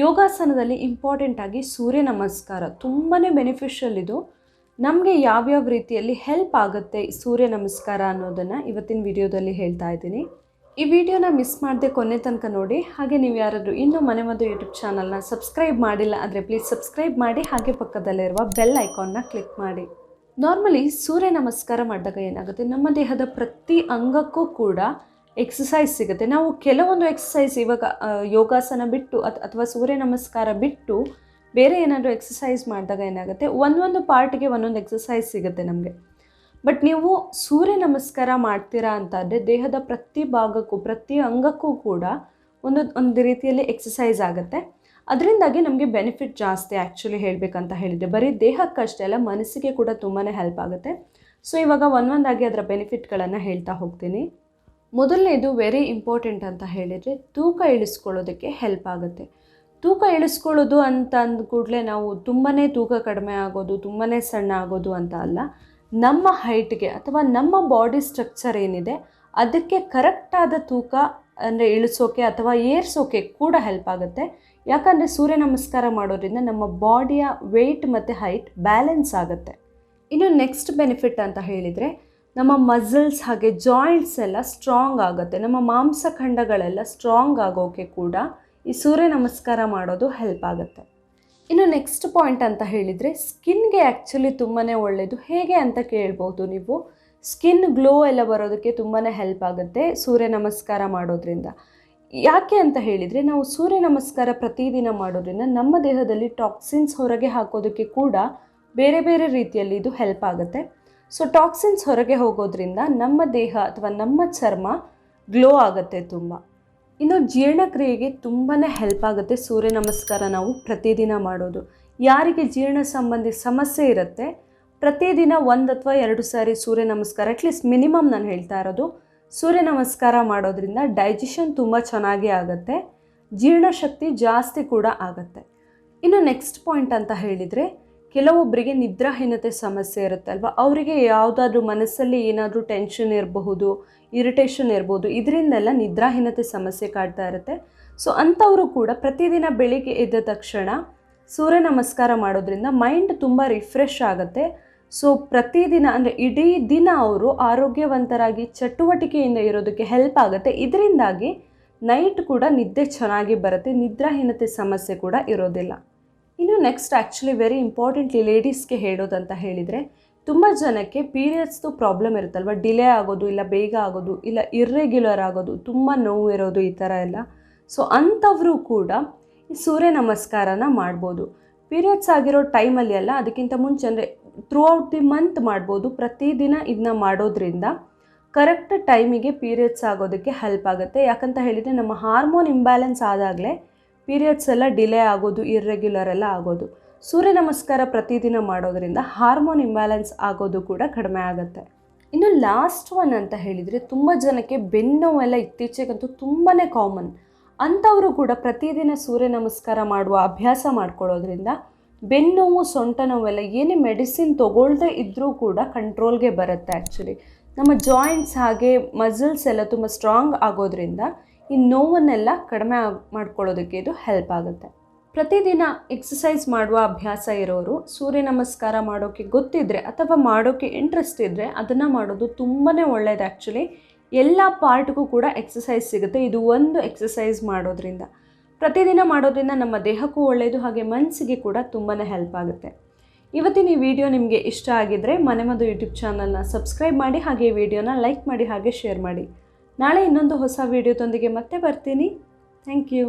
ಯೋಗಾಸನದಲ್ಲಿ important ಆಗಿ ಸೂರ್ಯ ನಮಸ್ಕಾರ ತುಂಬಾ ಬೆನಿಫಿಷಿಯಲ್ ಇದು. ನಮಗೆ ಯಾವ್ಯಾವ ರೀತಿಯಲ್ಲಿ ಹೆಲ್ಪ್ ಆಗುತ್ತೆ ಸೂರ್ಯ ನಮಸ್ಕಾರ ಅನ್ನೋದನ್ನು ಇವತ್ತಿನ ವಿಡಿಯೋದಲ್ಲಿ ಹೇಳ್ತಾ ಇದ್ದೀನಿ. ಈ ವಿಡಿಯೋನ ಮಿಸ್ ಮಾಡದೆ ಕೊನೆ ತನಕ ನೋಡಿ, ಹಾಗೆ ನೀವು ಯಾರಾದರೂ ಇನ್ನೂ ಮನೆ ಮದ್ದು ಯೂಟ್ಯೂಬ್ ಚಾನಲ್ನ ಸಬ್ಸ್ಕ್ರೈಬ್ ಮಾಡಿಲ್ಲ ಆದರೆ ಪ್ಲೀಸ್ ಸಬ್ಸ್ಕ್ರೈಬ್ ಮಾಡಿ, ಹಾಗೆ ಪಕ್ಕದಲ್ಲಿರುವ ಬೆಲ್ ಐಕಾನ್ನ ಕ್ಲಿಕ್ ಮಾಡಿ. ನಾರ್ಮಲಿ ಸೂರ್ಯ ನಮಸ್ಕಾರ ಮಾಡಿದಾಗ ಏನಾಗುತ್ತೆ? ನಮ್ಮ ದೇಹದ ಪ್ರತಿ ಅಂಗಕ್ಕೂ ಕೂಡ ಎಕ್ಸಸೈಸ್ ಸಿಗುತ್ತೆ. ನಾವು ಕೆಲವೊಂದು ಎಕ್ಸಸೈಸ್ ಇವಾಗ ಯೋಗಾಸನ ಬಿಟ್ಟು ಅಥ್ ಅಥವಾ ಸೂರ್ಯ ನಮಸ್ಕಾರ ಬಿಟ್ಟು ಬೇರೆ ಏನಾದರೂ ಎಕ್ಸಸೈಸ್ ಮಾಡಿದಾಗ ಏನಾಗುತ್ತೆ? ಒಂದೊಂದು ಪಾರ್ಟ್ಗೆ ಒಂದೊಂದು ಎಕ್ಸಸೈಸ್ ಸಿಗುತ್ತೆ ನಮಗೆ. ಬಟ್ ನೀವು ಸೂರ್ಯ ನಮಸ್ಕಾರ ಮಾಡ್ತೀರಾ ಅಂತಂದರೆ ದೇಹದ ಪ್ರತಿ ಭಾಗಕ್ಕೂ, ಪ್ರತಿ ಅಂಗಕ್ಕೂ ಕೂಡ ಒಂದೊಂದು ಒಂದು ರೀತಿಯಲ್ಲಿ ಎಕ್ಸಸೈಸ್ ಆಗುತ್ತೆ. ಅದರಿಂದಾಗಿ ನಮಗೆ ಬೆನಿಫಿಟ್ ಜಾಸ್ತಿ ಆ್ಯಕ್ಚುಲಿ ಹೇಳಬೇಕಂತ ಹೇಳಿದರೆ ಬರೀ ದೇಹಕ್ಕಷ್ಟೇ ಅಲ್ಲ, ಮನಸ್ಸಿಗೆ ಕೂಡ ತುಂಬಾ ಹೆಲ್ಪ್ ಆಗುತ್ತೆ. ಸೊ ಇವಾಗ ಒಂದೊಂದಾಗಿ ಅದರ ಬೆನಿಫಿಟ್ಗಳನ್ನು ಹೇಳ್ತಾ ಹೋಗ್ತೀನಿ. ಮೊದಲನೇದು ವೆರಿ ಇಂಪಾರ್ಟೆಂಟ್ ಅಂತ ಹೇಳಿದರೆ ತೂಕ ಇಳಿಸ್ಕೊಳ್ಳೋದಕ್ಕೆ ಹೆಲ್ಪ್ ಆಗುತ್ತೆ. ತೂಕ ಇಳಿಸ್ಕೊಳ್ಳೋದು ಅಂತ ಅಂದ ಕೂಡಲೇ ನಾವು ತುಂಬಾ ತೂಕ ಕಡಿಮೆ ಆಗೋದು ತುಂಬಾ ಸಣ್ಣ ಆಗೋದು ಅಂತ ಅಲ್ಲ. ನಮ್ಮ ಹೈಟ್ಗೆ ಅಥವಾ ನಮ್ಮ ಬಾಡಿ ಸ್ಟ್ರಕ್ಚರ್ ಏನಿದೆ, ಅದಕ್ಕೆ ಕರೆಕ್ಟಾದ ತೂಕ ಅಂದರೆ ಇಳಿಸೋಕೆ ಅಥವಾ ಏರ್ಸೋಕೆ ಕೂಡ ಹೆಲ್ಪ್ ಆಗುತ್ತೆ. ಯಾಕಂದರೆ ಸೂರ್ಯ ನಮಸ್ಕಾರ ಮಾಡೋದ್ರಿಂದ ನಮ್ಮ ಬಾಡಿಯ ವೆಯ್ಟ್ ಮತ್ತು ಹೈಟ್ ಬ್ಯಾಲೆನ್ಸ್ ಆಗುತ್ತೆ. ಇನ್ನು ನೆಕ್ಸ್ಟ್ ಬೆನಿಫಿಟ್ ಅಂತ ಹೇಳಿದರೆ ನಮ್ಮ ಮಸಲ್ಸ್ ಹಾಗೆ ಜಾಯಿಂಟ್ಸ್ ಎಲ್ಲ ಸ್ಟ್ರಾಂಗ್ ಆಗುತ್ತೆ. ನಮ್ಮ ಮಾಂಸಖಂಡಗಳೆಲ್ಲ ಸ್ಟ್ರಾಂಗ್ ಆಗೋಕೆ ಕೂಡ ಈ ಸೂರ್ಯ ನಮಸ್ಕಾರ ಮಾಡೋದು ಹೆಲ್ಪ್ ಆಗುತ್ತೆ. ಇನ್ನು ನೆಕ್ಸ್ಟ್ ಪಾಯಿಂಟ್ ಅಂತ ಹೇಳಿದರೆ ಸ್ಕಿನ್ಗೆ ಆ್ಯಕ್ಚುಲಿ ತುಂಬಾ ಒಳ್ಳೆಯದು ಹೇಗೆ ಅಂತ ಕೇಳ್ಬೋದು ನೀವು? ಸ್ಕಿನ್ ಗ್ಲೋ ಎಲ್ಲ ಬರೋದಕ್ಕೆ ತುಂಬಾ ಹೆಲ್ಪ್ ಆಗುತ್ತೆ ಸೂರ್ಯ ನಮಸ್ಕಾರ ಮಾಡೋದ್ರಿಂದ. ಯಾಕೆ ಅಂತ ಹೇಳಿದರೆ ನಾವು ಸೂರ್ಯ ನಮಸ್ಕಾರ ಪ್ರತಿದಿನ ಮಾಡೋದ್ರಿಂದ ನಮ್ಮ ದೇಹದಲ್ಲಿ ಟಾಕ್ಸಿನ್ಸ್ ಹೊರಗೆ ಹಾಕೋದಕ್ಕೆ ಕೂಡ ಬೇರೆ ಬೇರೆ ರೀತಿಯಲ್ಲಿ ಇದು ಹೆಲ್ಪ್ ಆಗುತ್ತೆ. ಸೊ ಟಾಕ್ಸಿನ್ಸ್ ಹೊರಗೆ ಹೋಗೋದ್ರಿಂದ ನಮ್ಮ ದೇಹ ಅಥವಾ ನಮ್ಮ ಚರ್ಮ ಗ್ಲೋ ಆಗುತ್ತೆ ತುಂಬ. ಇನ್ನು ಜೀರ್ಣಕ್ರಿಯೆಗೆ ತುಂಬಾ ಹೆಲ್ಪ್ ಆಗುತ್ತೆ ಸೂರ್ಯ ನಮಸ್ಕಾರ ನಾವು ಪ್ರತಿದಿನ ಮಾಡೋದು. ಯಾರಿಗೆ ಜೀರ್ಣ ಸಂಬಂಧಿ ಸಮಸ್ಯೆ ಇರುತ್ತೆ, ಪ್ರತಿದಿನ ಒಂದು ಅಥವಾ ಎರಡು ಸಾರಿ ಸೂರ್ಯ ನಮಸ್ಕಾರ ಅಟ್ಲೀಸ್ಟ್ ಮಿನಿಮಮ್ ನಾನು ಹೇಳ್ತಾ ಇರೋದು, ಸೂರ್ಯ ನಮಸ್ಕಾರ ಮಾಡೋದ್ರಿಂದ ಡೈಜೆಷನ್ ತುಂಬ ಚೆನ್ನಾಗಿ ಆಗುತ್ತೆ, ಜೀರ್ಣಶಕ್ತಿ ಜಾಸ್ತಿ ಕೂಡ ಆಗುತ್ತೆ. ಇನ್ನು ನೆಕ್ಸ್ಟ್ ಪಾಯಿಂಟ್ ಅಂತ ಹೇಳಿದರೆ ಕೆಲವೊಬ್ಬರಿಗೆ ನಿದ್ರಾಹೀನತೆ ಸಮಸ್ಯೆ ಇರುತ್ತಲ್ವ ಅವರಿಗೆ ಯಾವುದಾದ್ರೂ ಮನಸ್ಸಲ್ಲಿ ಏನಾದರೂ ಟೆನ್ಷನ್ ಇರಬಹುದು ಇರಿಟೇಷನ್ ಇರ್ಬೋದು, ಇದರಿಂದೆಲ್ಲ ನಿದ್ರಾಹೀನತೆ ಸಮಸ್ಯೆ ಕಾಡ್ತಾ ಇರುತ್ತೆ. ಸೊ ಅಂಥವರು ಕೂಡ ಪ್ರತಿದಿನ ಬೆಳಿಗ್ಗೆ ಎದ್ದ ತಕ್ಷಣ ಸೂರ್ಯ ನಮಸ್ಕಾರ ಮಾಡೋದ್ರಿಂದ ಮೈಂಡ್ ತುಂಬ ರಿಫ್ರೆಶ್ ಆಗುತ್ತೆ. ಸೊ ಪ್ರತಿದಿನ ಅಂದರೆ ಇಡೀ ದಿನ ಅವರು ಆರೋಗ್ಯವಂತರಾಗಿ ಚಟುವಟಿಕೆಯಿಂದ ಇರೋದಕ್ಕೆ ಹೆಲ್ಪ್ ಆಗುತ್ತೆ. ಇದರಿಂದಾಗಿ ನೈಟ್ ಕೂಡ ನಿದ್ದೆ ಚೆನ್ನಾಗಿ ಬರುತ್ತೆ ನಿದ್ರಾಹೀನತೆ ಸಮಸ್ಯೆ ಕೂಡ ಇರೋದಿಲ್ಲ. ಇನ್ನು ನೆಕ್ಸ್ಟ್ ಆ್ಯಕ್ಚುಲಿ ವೆರಿ ಇಂಪಾರ್ಟೆಂಟ್ಲಿ ಲೇಡೀಸ್ಗೆ ಹೇಳೋದಂತ ಹೇಳಿದರೆ, ತುಂಬ ಜನಕ್ಕೆ ಪೀರಿಯಡ್ಸ್ದು ಪ್ರಾಬ್ಲಮ್ ಇರುತ್ತಲ್ವ? ಡಿಲೇ ಆಗೋದು ಇಲ್ಲ, ಬೇಗ ಆಗೋದು ಇಲ್ಲ ಇರ್ರೆಗ್ಯುಲರ್ ಆಗೋದು, ತುಂಬ ನೋವು ಇರೋದು ಈ ಥರ ಎಲ್ಲ. ಸೊ ಅಂಥವರು ಕೂಡ ಈ ಸೂರ್ಯ ನಮಸ್ಕಾರನ ಮಾಡ್ಬೋದು. ಪೀರಿಯಡ್ಸ್ ಆಗಿರೋ ಟೈಮಲ್ಲಿ ಅಲ್ಲ, ಅದಕ್ಕಿಂತ ಮುಂಚೆ ಅಂದರೆ ಥ್ರೂ ಔಟ್ ದಿ ಮಂತ್ ಮಾಡ್ಬೋದು. ಪ್ರತಿದಿನ ಇದನ್ನ ಮಾಡೋದ್ರಿಂದ ಕರೆಕ್ಟ್ ಟೈಮಿಗೆ ಪೀರಿಯಡ್ಸ್ ಆಗೋದಕ್ಕೆ ಹೆಲ್ಪ್ ಆಗುತ್ತೆ. ಯಾಕಂತ ಹೇಳಿದರೆ, ನಮ್ಮ ಹಾರ್ಮೋನ್ ಇಂಬ್ಯಾಲೆನ್ಸ್ ಆದಾಗಲೇ ಪೀರಿಯಡ್ಸ್ ಎಲ್ಲ ಡಿಲೇ ಆಗೋದು, ಇರ್ರೆಗ್ಯುಲರ್ ಎಲ್ಲ ಆಗೋದು. ಸೂರ್ಯ ನಮಸ್ಕಾರ ಪ್ರತಿದಿನ ಮಾಡೋದರಿಂದ ಹಾರ್ಮೋನ್ ಇಂಬ್ಯಾಲೆನ್ಸ್ ಆಗೋದು ಕೂಡ ಕಡಿಮೆ ಆಗುತ್ತೆ. ಇನ್ನು ಲಾಸ್ಟ್ ಒನ್ ಅಂತ ಹೇಳಿದರೆ ತುಂಬ ಜನಕ್ಕೆ ಬೆನ್ನೋವೆಲ್ಲ ಇತ್ತೀಚೆಗಂತೂ ತುಂಬಾ ಕಾಮನ್. ಅಂಥವರು ಕೂಡ ಪ್ರತಿದಿನ ಸೂರ್ಯ ನಮಸ್ಕಾರ ಮಾಡುವ ಅಭ್ಯಾಸ ಮಾಡ್ಕೊಳ್ಳೋದ್ರಿಂದ ಬೆನ್ನೋವು, ಸೊಂಟ ನೋವೆಲ್ಲ ಏನೇ ಮೆಡಿಸಿನ್ ತೊಗೊಳ್ದೇ ಇದ್ದರೂ ಕೂಡ ಕಂಟ್ರೋಲ್ಗೆ ಬರುತ್ತೆ ಆ್ಯಕ್ಚುಲಿ ನಮ್ಮ ಜಾಯಿಂಟ್ಸ್ ಹಾಗೆ ಮಸಲ್ಸ್ ಎಲ್ಲ ತುಂಬ ಸ್ಟ್ರಾಂಗ್ ಆಗೋದ್ರಿಂದ ಈ ನೋವನ್ನೆಲ್ಲ ಕಡಿಮೆ ಮಾಡ್ಕೊಳ್ಳೋದಕ್ಕೆ ಇದು ಹೆಲ್ಪ್ ಆಗುತ್ತೆ. ಪ್ರತಿದಿನ ಎಕ್ಸಸೈಸ್ ಮಾಡುವ ಅಭ್ಯಾಸ ಇರೋರು, ಸೂರ್ಯ ನಮಸ್ಕಾರ ಮಾಡೋಕ್ಕೆ ಗೊತ್ತಿದ್ದರೆ ಅಥವಾ ಮಾಡೋಕ್ಕೆ ಇಂಟ್ರೆಸ್ಟ್ ಇದ್ದರೆ ಅದನ್ನು ಮಾಡೋದು ತುಂಬಾ ಒಳ್ಳೆಯದು ಆ್ಯಕ್ಚುಲಿ ಎಲ್ಲ ಪಾರ್ಟ್ಗೂ ಕೂಡ ಎಕ್ಸಸೈಸ್ ಸಿಗುತ್ತೆ. ಇದು ಒಂದು ಎಕ್ಸಸೈಸ್ ಮಾಡೋದ್ರಿಂದ. ಪ್ರತಿದಿನ ಮಾಡೋದ್ರಿಂದ ನಮ್ಮ ದೇಹಕ್ಕೂ ಒಳ್ಳೆಯದು ಹಾಗೆ ಮನಸ್ಸಿಗೆ ಕೂಡ ತುಂಬಾ ಹೆಲ್ಪ್ ಆಗುತ್ತೆ. ಇವತ್ತಿನ ಈ ವಿಡಿಯೋ ನಿಮಗೆ ಇಷ್ಟ ಆಗಿದ್ದರೆ ಮನೆಮದ್ದು ಯೂಟ್ಯೂಬ್ ಚಾನಲ್ನ ಸಬ್ಸ್ಕ್ರೈಬ್ ಮಾಡಿ, ಹಾಗೆ ವಿಡಿಯೋನ ಲೈಕ್ ಮಾಡಿ, ಹಾಗೆ ಶೇರ್ ಮಾಡಿ. ನಾಳೆ ಇನ್ನೊಂದು ಹೊಸ ವೀಡಿಯೋದೊಂದಿಗೆ ಮತ್ತೆ ಬರ್ತೀನಿ. Thank you